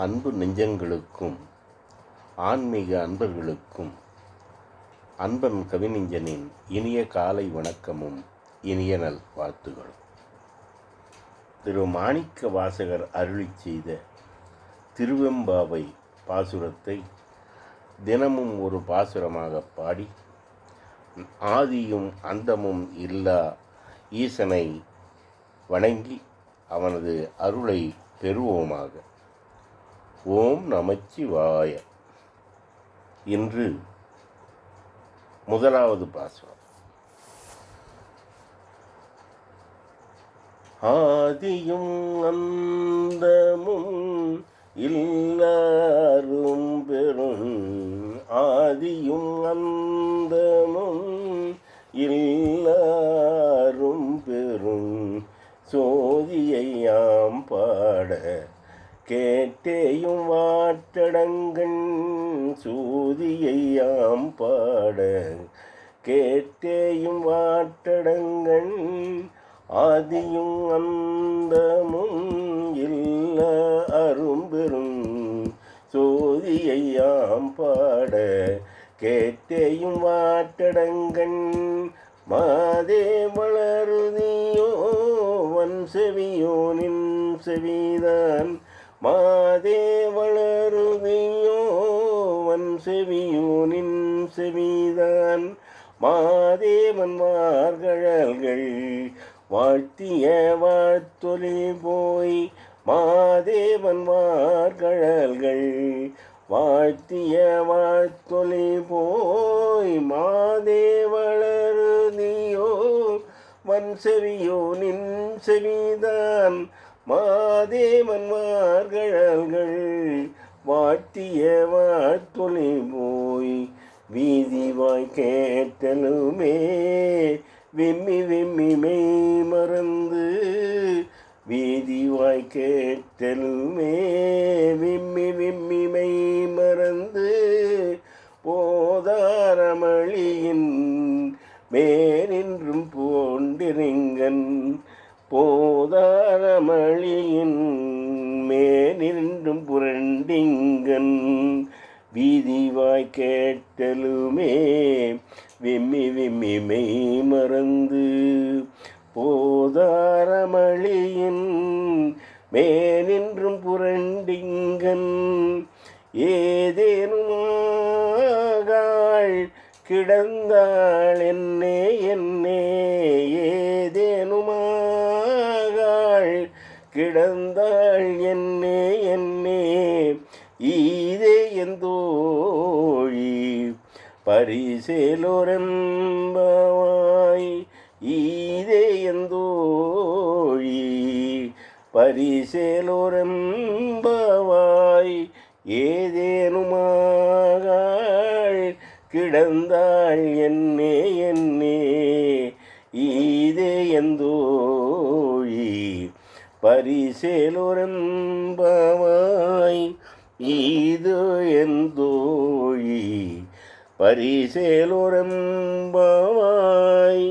அன்பு நெஞ்சங்களுக்கும் ஆன்மீக அன்பர்களுக்கும் அன்பன் கவிநெஞ்சனின் இனிய காலை வணக்கமும் இனிய நல் வாழ்த்துகளும். திரு மாணிக்க வாசகர் அருளி செய்த திருவெம்பாவை பாசுரத்தை தினமும் ஒரு பாசுரமாக பாடி ஆதியும் அந்தமும் இல்லா ஈசனை வணங்கி அவனது அருளை பெறுவோமாக. ஓம் நமச்சிவாய. இன்று முதலாவது பாசுரம். ஆதியும் அந்தமும் இல்லாரும் பெறும். ஆதியும் அந்தமும் எல்லாரும் பெறும். சோதியையாம் பாட கேட்டேயும் வாட்டடங்கண் சூதியையாம் பாட. கேட்டேயும் வாட்டடங்கண் ஆதியும் அந்தமும் இல்ல அரும்பெரும் சோதியையாம் பாட. கேட்டேயும் வாட்டடங்கண் மாதே வளருதியோ வன் செவியோ நின் செவிதான் மாதே வன் செவியோ நின் செவிதான். மாதேவன் மார்கழல்கள் வாழ்த்திய வாழ்த்தொலி போய் மாதேவன் மார்கழல்கள் வாழ்த்திய வாழ்த்தொலி போய் மாதேவளருதியோ வன் செவியோ நின் செவிதான். மாதேவன் மார்கழல்கள் வாட்டிய வாழ்த்தொலி போய் வீதி வாய் கேட்டலுமே விம்மி விம்மி மெய் மறந்து வீதி வாய் கேட்டலுமே விம்மி விம்மி மெய் மறந்து போதாரமளியின் மேனின்றும் போண்டிருங்கன் போதாரமளியின் மேனின்றும் புரண்டிங்கன். வீதிவாய் கேட்டலுமே விம்மி விம்மி மெய் மறந்து. போதாரமளியின் மேனின்றும் புரண்டிங்கன். ஏதேனுமாகாள் கிடந்தாள் என்னே என்னே ஏதேனுமா? கிடந்தாள் என்னே என்னே ஈதே எந்தோழி? பரிசேலோரம்பாய் ஈதே எந்தோழி? பரிசேலோரம்பாய் ஏதேனுமாக கிடந்தாள் என்னே என்னே ஈதே எந்தோ பரிசேலுரம்பவாய் இது எந்தோயி பரிசேலுரம்பவாய்